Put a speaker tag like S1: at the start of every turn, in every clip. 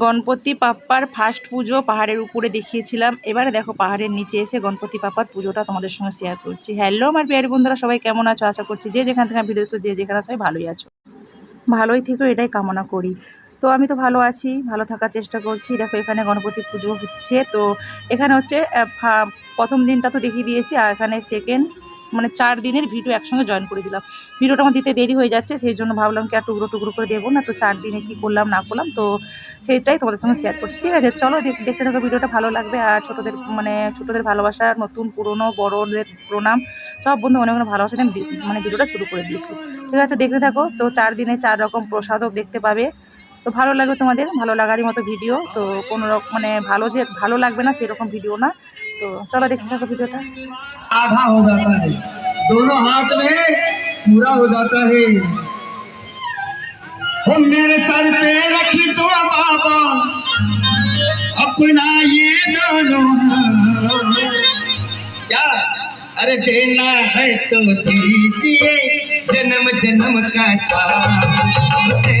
S1: Ganapati পাপ্পার first পুজো পাহাড়ের উপরে দেখিয়েছিলাম। এবারে দেখো পাহাড়ের নিচে এসে গণপতি পাপ্পার পুজোটা তোমাদের সঙ্গে শেয়ার করছি। হ্যালো আমার বিহারি বন্ধুরা, সবাই কেমন আছো? আশা করছি যে যেখান থেকে ভিডিও যে যেখানে সবাই ভালোই আছো। ভালোই থেকেও এটাই কামনা করি। তো আমি তো ভালো আছি, ভালো থাকার চেষ্টা করছি। দেখো এখানে গণপতি পুজো হচ্ছে, তো এখানে হচ্ছে প্রথম দিনটা তো দেখিয়ে দিয়েছি, আর এখানে সেকেন্ড মানে চার দিনের ভিডিও একসঙ্গে জয়েন করে দিলাম। ভিডিওটা আমার দিতে দেরি হয়ে যাচ্ছে, সেই জন্য ভাবলাম কি আর টুকরো টুকরো করে দেবো না, তো চার দিনে কী করলাম, না করলাম, তো সেইটাই তোমাদের সঙ্গে শেয়ার করছি। ঠিক আছে, চলো দেখ- দেখতে থাকো ভিডিওটা, ভালো লাগবে। আর ছোটোদের মানে ছোটোদের ভালোবাসা, নতুন, পুরনো, বড়োদের প্রণাম, সব বন্ধু অনেক অনেক ভালোবাসা মানে ভিডিওটা শুরু করে দিয়েছি। ঠিক আছে, দেখতে থাকো, তো চার দিনে চার রকম প্রসাদও দেখতে পাবে। তো ভালো লাগবে তোমাদের ভালো লাগারই মতো ভিডিও তো কোনো রকম মানে ভালো যে ভালো লাগবে না সেরকম ভিডিও না তো চলো দেখতে থাকো ভিডিওটা
S2: आधा हो जाता है दोनों हाथ में पूरा हो जाता है हो मेरे सर पे रखी दो बाबा अपना ये दोनों हाथ। क्या अरे देना है तो दीजिए जन्म जन्म का साथ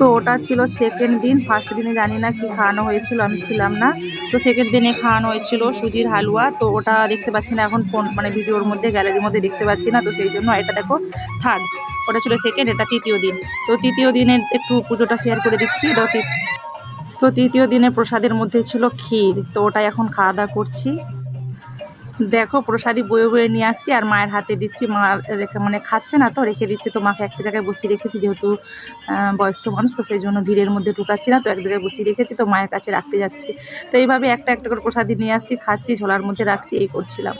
S1: তো ওটা ছিল সেকেন্ড দিন ফার্স্ট দিনে জানি না কি খাওয়ানো হয়েছিল, আমি ছিলাম না। তো সেকেন্ড দিনে খাওয়ানো হয়েছিল সুজির হালুয়া, তো ওটা দেখতে পাচ্ছি না এখন ফোন মানে ভিডিওর মধ্যে গ্যালারির মধ্যে দেখতে পাচ্ছি না, তো সেই জন্য এটা দেখো থার্ড ওটা ছিল সেকেন্ড এটা তৃতীয় দিন। তো তৃতীয় দিনে একটু পুজোটা শেয়ার করে দিচ্ছি তো তৃ- তৃতীয় দিনে প্রসাদের মধ্যে ছিল ক্ষীর, তো ওটা এখন খাওয়া দাওয়া করছি। দেখো প্রসাদী বয়ে বয়ে নিয়ে আসছি আর মায়ের হাতে দিচ্ছি। মা রেখে মানে খাচ্ছে না তো, রেখে দিচ্ছি। তো মাকে একটা জায়গায় বসিয়ে রেখেছি, যেহেতু বয়স্ক মানুষ, তো সেই জন্য ভিড়ের মধ্যে ঢুকাচ্ছি না, তো এক জায়গায় বসিয়ে রেখেছি, তো মায়ের কাছে রাখতে যাচ্ছি। তো এইভাবে একটা একটা করে প্রসাদী নিয়ে আসছি, খাচ্ছি, ঝোলার মধ্যে রাখছি, এই করছিলাম।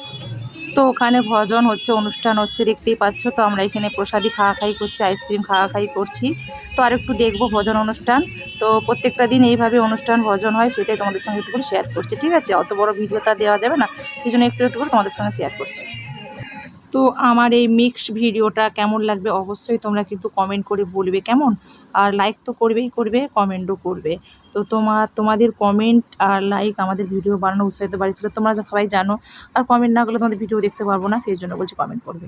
S1: তো ওখানে ভজন হচ্ছে, অনুষ্ঠান হচ্ছে, দেখতেই পাচ্ছ। তো আমরা এখানে প্রসাদি খাওয়া খাই করছি, আইসক্রিম খাওয়া খাই করছি। তো আর একটু দেখব ভজন অনুষ্ঠান। তো প্রত্যেকটা দিন এইভাবে অনুষ্ঠান, ভজন হয়, সেটাই তোমাদের সঙ্গে একটু করে শেয়ার করছি, ঠিক আছে? অত বড় ভিডিও তা দেওয়া যাবে না। সেই জন্য একটু একটু করে তোমাদের সঙ্গে শেয়ার করছি। তো আমার এই মিক্স ভিডিওটা কেমন লাগবে অবশ্যই তোমরা কিন্তু কমেন্ট করে বলবে কেমন? আর লাইক তো করবেই করবে কমেন্টও করবে। তো তোমার তোমাদের কমেন্ট আর লাইক আমাদের ভিডিও বানানো উৎসাহিত বাড়িয়েছিল তোমরা সবাই জানো। আর কমেন্ট না করলে তোমাদের ভিডিও দেখতে পারব না, সেই জন্য বলছি কমেন্ট করবে।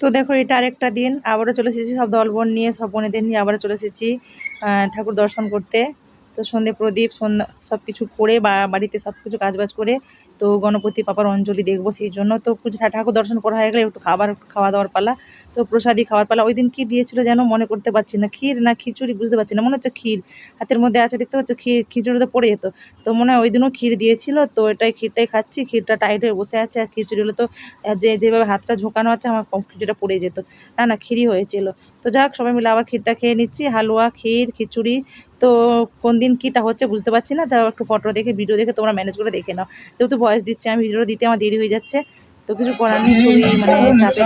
S1: তো দেখো, এটা আরেকটা দিন। আবারও চলে এসেছি সব দল বোন নিয়ে, সব বোনেদের নিয়ে আবারও চলে এসেছি ঠাকুর দর্শন করতে। তো সন্ধে প্রদীপ সন্ধ্যা সব কিছু করে বা বাড়িতে সব কিছু কাজবাজ করে, তো গণপতি, পাপার অঞ্জলি দেখব সেই জন্য। তো ঠাকুর দর্শন করা হয়ে গেলে একটু খাবার খাওয়া দাওয়ার পালা। তো প্রসাদি খাওয়ার পালা। ওই দিন কী দিয়েছিল যেন মনে করতে পারছি না। ক্ষীর না খিচুড়ি বুঝতে পারছি না। মনে হচ্ছে ক্ষীর। হাতের মধ্যে আছে, দেখতে পাচ্ছ ক্ষীর। খিচুড়ি তো পড়ে যেত। তো মনে হয় ওই দিনও ক্ষীর দিয়েছিল। তো এটাই ক্ষীরটাই খাচ্ছি। ক্ষীরটা টাইট হয়ে বসে আছে আর খিচুড়ি হলে তো যে যেভাবে হাতটা ঝোঁকানো আছে, আমার খিচুড়িটা পড়ে যেত। না না, ক্ষীরই হয়েছিল। তো যাক, সবাই মিলে আবার ক্ষীরটা খেয়ে নিচ্ছি। হালুয়া, ক্ষীর, খিচুড়ি। তো কোন দিন কীটা হচ্ছে বুঝতে পারছি না। তাও একটু ফটো দেখে ভিডিও দেখে তোমরা ম্যানেজ করে দেখে নাও। যেহেতু ভয়েস দিচ্ছে, আমি ভিডিওটা দিতে আমার দেরি হয়ে যাচ্ছে। তো কিছু করার নেই খুবই মানে চাপের মধ্যে আছি।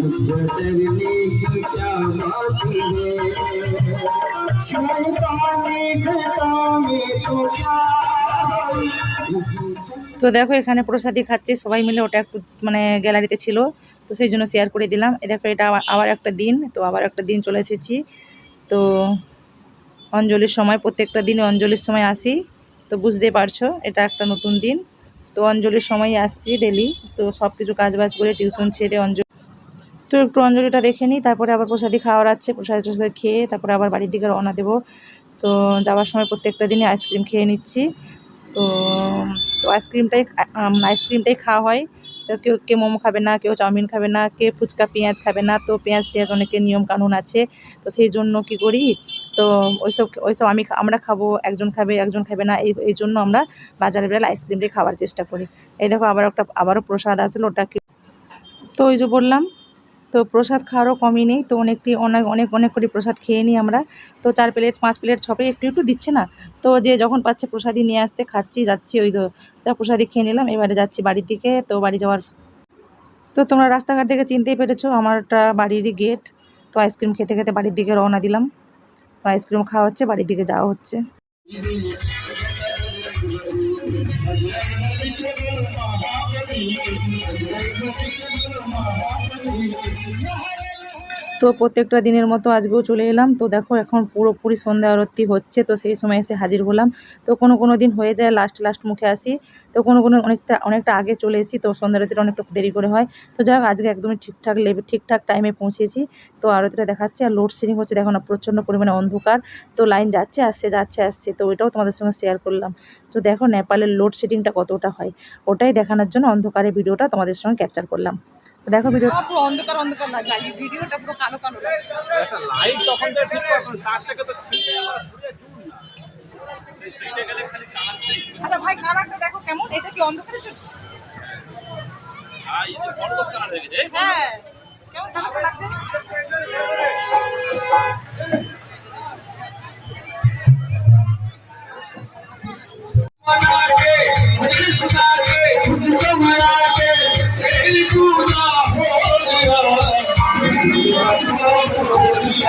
S2: हैं मुझको डरने की क्या बात है शैतानी घटा में तो क्या
S1: তো দেখো এখানে প্রসাদি খাচ্ছি সবাই মিলে ওটা একটু মানে গ্যালারিতে ছিল তো সেই জন্য শেয়ার করে দিলাম এ দেখো এটা আবার- আবার একটা দিন তো আবার একটা দিন চলে এসেছি তো অঞ্জলির সময় প্রত্যেকটা দিনে অঞ্জলির সময় আসি তো বুঝতেই পারছো এটা একটা নতুন দিন তো অঞ্জলির সময় আসছি ডেলি তো সব কিছু কাজ বাজ করে টিউশন ছেড়ে অঞ্জলি তো একটু অঞ্জলিটা দেখে নিই, তারপরে আবার প্রসাদি খাওয়ার আছে, প্রসাদি টসাদ খেয়ে তারপরে আবার বাড়ির দিকে রওনা দেবো। তো যাওয়ার সময় প্রত্যেকটা দিনই আইসক্রিম খেয়ে নিচ্ছি। তো তো আইসক্রিমটাই আইসক্রিমটাই খাওয়া হয়। তো কেউ কে মোমো খাবে না, কেউ চাউমিন খাবে না, কে ফুচকা, পেঁয়াজ খাবে না। তো পেঁয়াজ, টেয়াজ অনেকের নিয়ম কানুন আছে। তো সেই জন্য কি করি? তো ওইসব ওইসব আমি আমরা খাব, একজন খাবে একজন খাবে না, এই এই জন্য আমরা বাজারে বেলা আইসক্রিমটাই খাওয়ার চেষ্টা করি। এই দেখো আবার একটা, আবারও প্রসাদ আসলো ওটা তো ওই যে বললাম তো প্রসাদ খাওয়ারও কমই নেই। তো অনেকটি অনেক অনেক অনেক করে প্রসাদ খেয়ে নিই আমরা। তো চার প্লেট, পাঁচ প্লেট, ছ প্লেট একটু একটু দিচ্ছে না। তো যে যখন পাচ্ছে প্রসাদই নিয়ে আসছে, খাচ্ছি, যাচ্ছি ওই তো। তা প্রসাদই খেয়ে নিলাম, এবারে যাচ্ছি বাড়ির দিকে। তো বাড়ি যাওয়ার তো তোমরা রাস্তাঘাট থেকে চিনতেই পেরেছ, আমারটা বাড়িরই গেট তো আইসক্রিম খেতে খেতে বাড়ির দিকে রওনা দিলাম। তো আইসক্রিম খাওয়া হচ্ছে, বাড়ির দিকে যাওয়া হচ্ছে। তো প্রত্যেকটা দিনের মতো আজকেও চলে এলাম। তো দেখো এখন পুরোপুরি সন্ধ্যা আরতি হচ্ছে, তো সেই সময় এসে হাজির হলাম। তো কোনো কোনো দিন হয়ে যায় লাস্ট লাস্ট মুখে আসি। তো কোনো কোনো অনেকটা অনেকটা আগে চলে এসেছি, তো সন্ধ্যা আরতিটা অনেকটা দেরি করে হয়। তো যাই হোক, আজকে একদমই ঠিকঠাক লেভেল ঠিকঠাক টাইমে পৌঁছেছি। তো আরতিটা দেখাচ্ছে আর লোডশেডিং হচ্ছে, দেখো না, প্রচণ্ড পরিমাণে অন্ধকার। তো লাইন যাচ্ছে, আসছে যাচ্ছে, আসছে। তো ওইটাও তোমাদের সঙ্গে শেয়ার করলাম। তো দেখো নেপালের লোডশেডিংটা কতটা হয়? ওটাই দেখানোর জন্য অন্ধকারের ভিডিওটা তোমাদের সঙ্গে ক্যাপচার করলাম। তো দেখো ভিডিও
S3: অন্ধকার অন্ধকার লাগে ভিডিওটা পুরো কালো কালো
S4: লাইট তখন ঠিক তখন তার থেকে তো ছিঁড়ে আবার ঘুরে দূর না এই সেইটা গেলে খালি চালাচ্ছে
S3: আচ্ছা ভাই কালারটা দেখো কেমন? এটা কি অন্ধকারে
S4: আর এই যে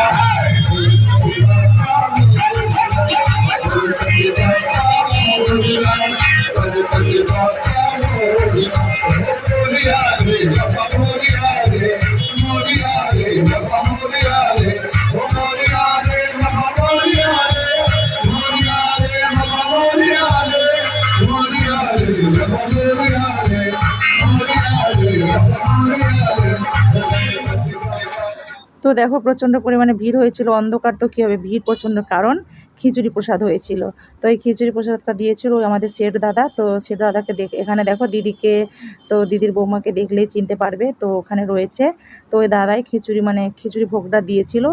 S2: Hey!
S1: তো দেখো প্রচণ্ড পরিমাণে ভিড় হয়েছিল, অন্ধকার তো কী হবে? ভিড় প্রচণ্ড কারণ খিচুড়ি প্রসাদ হয়েছিল। তো এই খিচুড়ি প্রসাদটা দিয়েছিল আমাদের শেঠ দাদা, তো শেঠ দাদাকে দেখ, এখানে দেখো দিদিকে, তো দিদির বৌমাকে দেখলেই চিনতে পারবে, তো ওখানে রয়েছে। তো ওই দাদাই খিচুড়ি মানে খিচুড়ি ভোগটা দিয়েছিল।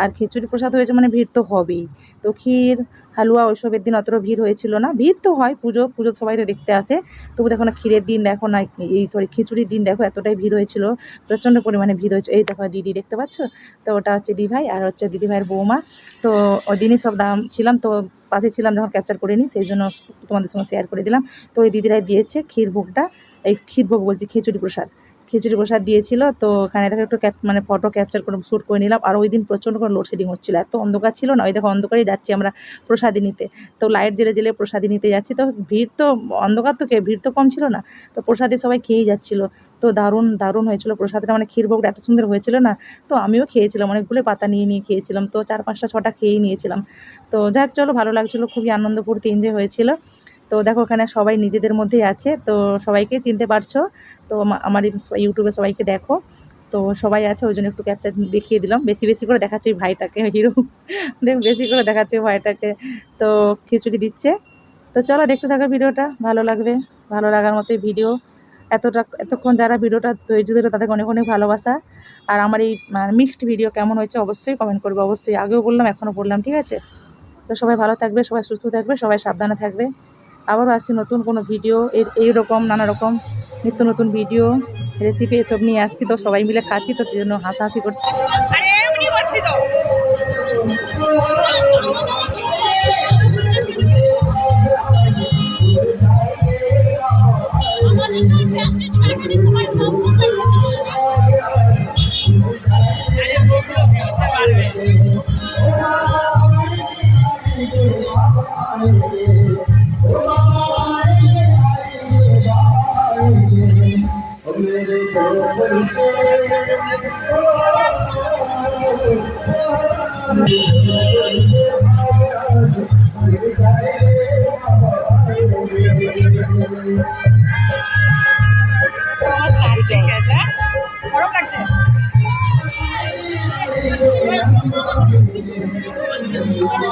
S1: আর খিচুড়ি প্রসাদ হয়েছে মানে ভিড় তো হবেই। তো ক্ষীর হালুয়া ওইসবের দিন অতটা ভিড় হয়েছিল না। ভিড় তো হয়, পুজো পুজো সবাই তো দেখতে আসে। তবু দেখো না, ক্ষীরের দিন দেখো না, এই সরি খিচুড়ির দিন দেখো এতটাই ভিড় হয়েছিল, প্রচণ্ড পরিমাণে ভিড় হয়েছে। এই দেখো দিদি দেখতে পাচ্ছ? তো ওটা হচ্ছে দিদিভাই আর হচ্ছে দিদিভাইয়ের বৌমা। তো ওই দিনই সব দাম ছিলাম, তো পাশে ছিলাম যখন ক্যাপচার করে নিই সেই জন্য তোমাদের সঙ্গে শেয়ার করে দিলাম। তো ওই দিদিরাই দিয়েছে ক্ষীর ভোগটা, এই ক্ষীর ভোগ বলছি খিচুড়ি প্রসাদ। খিচুড়ি প্রসাদ দিয়েছিল, তো ওখানে দেখো একটু মানে ফটো ক্যাপচার করে শ্যুট করে নিলাম। আর ওই দিন প্রচণ্ড করে লোডশেডিং হচ্ছিল, এত অন্ধকার ছিল না, ওই দেখো অন্ধকারেই যাচ্ছি আমরা প্রসাদি নিতে। তো লাইট জেলে জেলে প্রসাদি নিতে যাচ্ছি, তো ভিড় তো অন্ধকার তো কে ভিড় তো কম ছিল না, তো প্রসাদে সবাই খেয়েই যাচ্ছিল। তো দারুণ দারুণ হয়েছিল প্রসাদটা মানে ক্ষীরভোগটা এত সুন্দর হয়েছিল না, তো আমিও খেয়েছিলাম অনেকগুলো পাতা নিয়ে নিয়ে খেয়েছিলাম, তো চার পাঁচটা ছটা খেয়েই নিয়েছিলাম। তো যাক, চলো ভালো লাগছিল, খুবই আনন্দ, ফুর্তি এনজয় হয়েছিল। তো দেখো, ওখানে সবাই নিজেদের মধ্যেই আছে, তো সবাইকে চিনতে পারছ। তো আমা- আমার ইউটিউবে সবাইকে দেখো। তো সবাই আছে, ওই জন্য একটু ক্যাপচার দেখিয়ে দিলাম। বেশি বেশি করে দেখাচ্ছে ভাইটাকে, হিরো। দেখ, বেশি করে দেখাচ্ছে ভাইটাকে। তো খিচুড়ি দিচ্ছে। তো চলো, দেখতে থাকো ভিডিওটা। ভালো লাগবে। ভালো লাগার মতোই ভিডিও। এতটা, এতক্ষণ যারা ভিডিওটা ধৈর্য ধরে তাদেরকে অনেক অনেক ভালোবাসা। আর আমার এই মিক্সড ভিডিও কেমন হয়েছে অবশ্যই কমেন্ট করবে। অবশ্যই আগেও বললাম, এখনও বললাম, ঠিক আছে? তো সবাই ভালো থাকবে, সবাই সুস্থ থাকবে, সবাই সাবধানে থাকবে। আবারও আসছি নতুন কোনো ভিডিও এই এইরকম নানা রকম নিত্য নতুন ভিডিও রেসিপি এসব নিয়ে আসছি তো সবাই মিলে খাচ্ছি তো সেই জন্য হাসাহাসি করছি।
S3: আরে এমনি
S5: मेरे
S2: गोबर के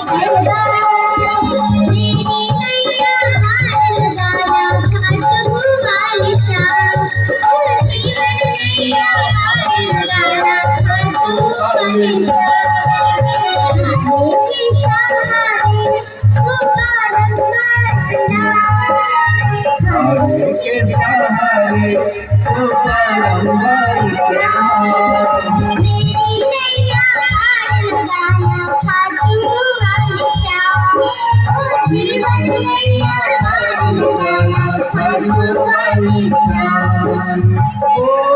S5: Thank
S6: you. Oh.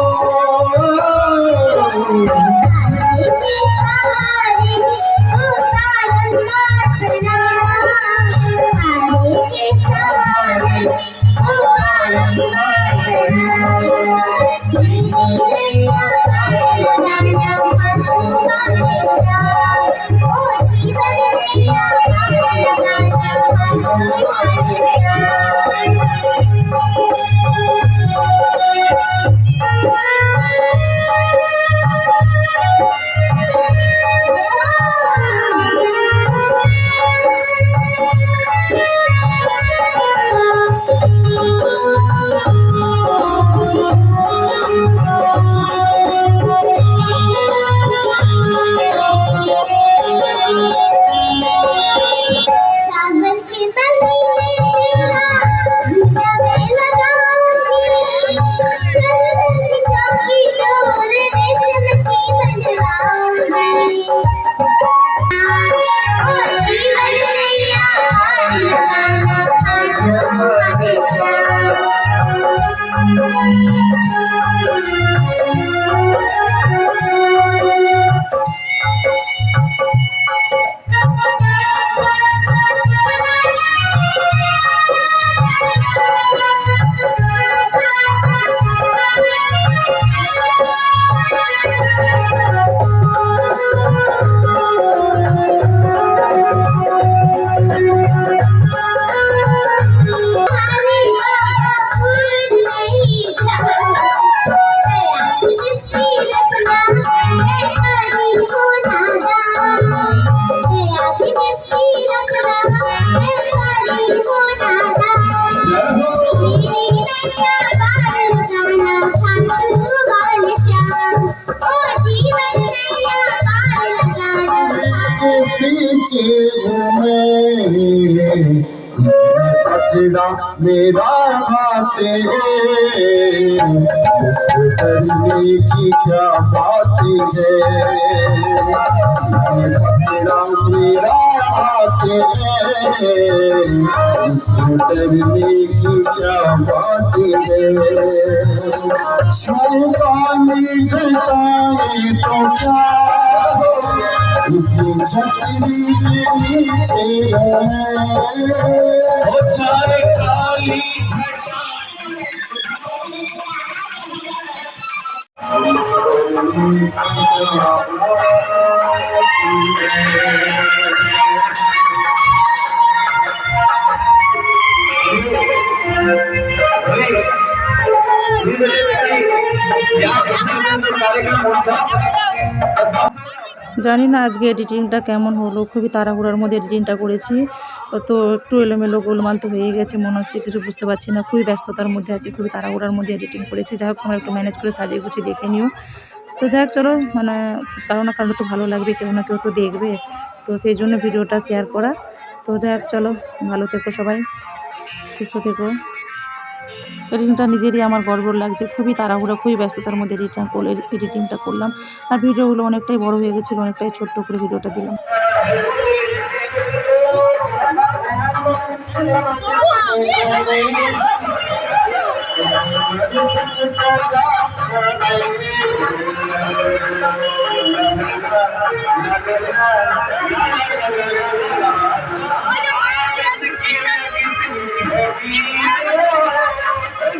S6: पकड़ा मेरा हाथे मुझको की क्या बात है। पकड़ा मेरा हाथे मुझको की क्या बात है घटाए तो क्या इसकी छतरी के नीचे है
S2: हो जाए काली
S1: জানি না আজকে এডিটিংটা কেমন হলো, খুবই তাড়াহুড়ার মধ্যে এডিটিংটা করেছি। তো একটু এলোমেলো গোলমাল তো হয়ে গেছে, মনে হচ্ছে কিছু বুঝতে পারছি না। খুবই ব্যস্ততার মধ্যে আছি, খুবই তাড়াহুড়ার মধ্যে এডিটিং করেছি। যাই হোক একটু ম্যানেজ করে সাজিয়ে গুছিয়ে দেখে নিও। তো যাই হোক, চলো মানে কারও না কারও তো ভালো লাগবে, কেউ না কেউ তো দেখবে। তো সেই জন্য ভিডিওটা শেয়ার করা। তো যাই হোক, চলো, ভালো থেকো সবাই, সুস্থ থেকো। এডিটিংটা নিজেরই আমার গর্ব লাগছে খুবই তাড়াহুড়া, খুবই ব্যস্ততার মধ্যে এডিটিং করলে এডিটিংটা করলাম আর ভিডিওগুলো অনেকটাই বড় হয়ে গেছিল, অনেকটাই ছোট্ট করে ভিডিওটা দিলাম
S5: Thank you.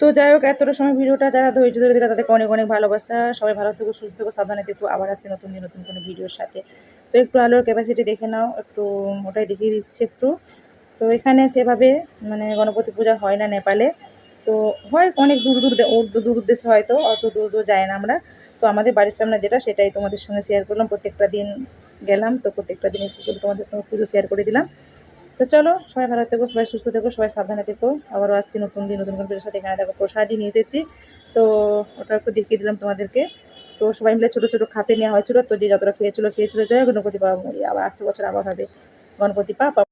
S1: তো যাই হোক, এতটা সময় ভিডিওটা যারা ধৈর্য ধরে দিলে তাদেরকে অনেক অনেক ভালোবাসা। সবাই ভালো থেকো, সুস্থ থেকো, সাবধানে থেকো। আবার আসছে নতুন দিন, নতুন কোনো ভিডিওর সাথে। তো একটু আলোর ক্যাপাসিটি দেখে নাও, একটু ওটাই দেখিয়ে দিচ্ছি একটু। তো এখানে সেভাবে মানে গণপতি পূজা হয় না নেপালে। তো হয় অনেক দূর দূর দূর উদ্দেশ্যে হয়তো, অত দূর দূর যায় না আমরা। তো আমাদের বাড়ির সামনে যেটা, সেটাই তোমাদের সঙ্গে শেয়ার করলাম। প্রত্যেকটা দিন গেলাম, তো প্রত্যেকটা দিন একটু করে তোমাদের সঙ্গে পুজো শেয়ার করে দিলাম। তো চলো, সবাই ভালো থেকো, সবাই সুস্থ থেকো, সবাই সাবধানে থেকো। আবারও আসছি নতুন দিন, নতুন কোনো সাথে। এখানে দেখো প্রসাদই নিয়ে এসেছি। তো ওটা একটু দেখিয়ে দিলাম তোমাদেরকে। তো সবাই মিলে ছোটো ছোটো খাপে নেওয়া হয়েছিল, তো যে যতটা খেয়েছিল খেয়েছিল। জয় গণপতি বাবা মরি আবার আসছে বছর আবার হবে। গণপতি পাপা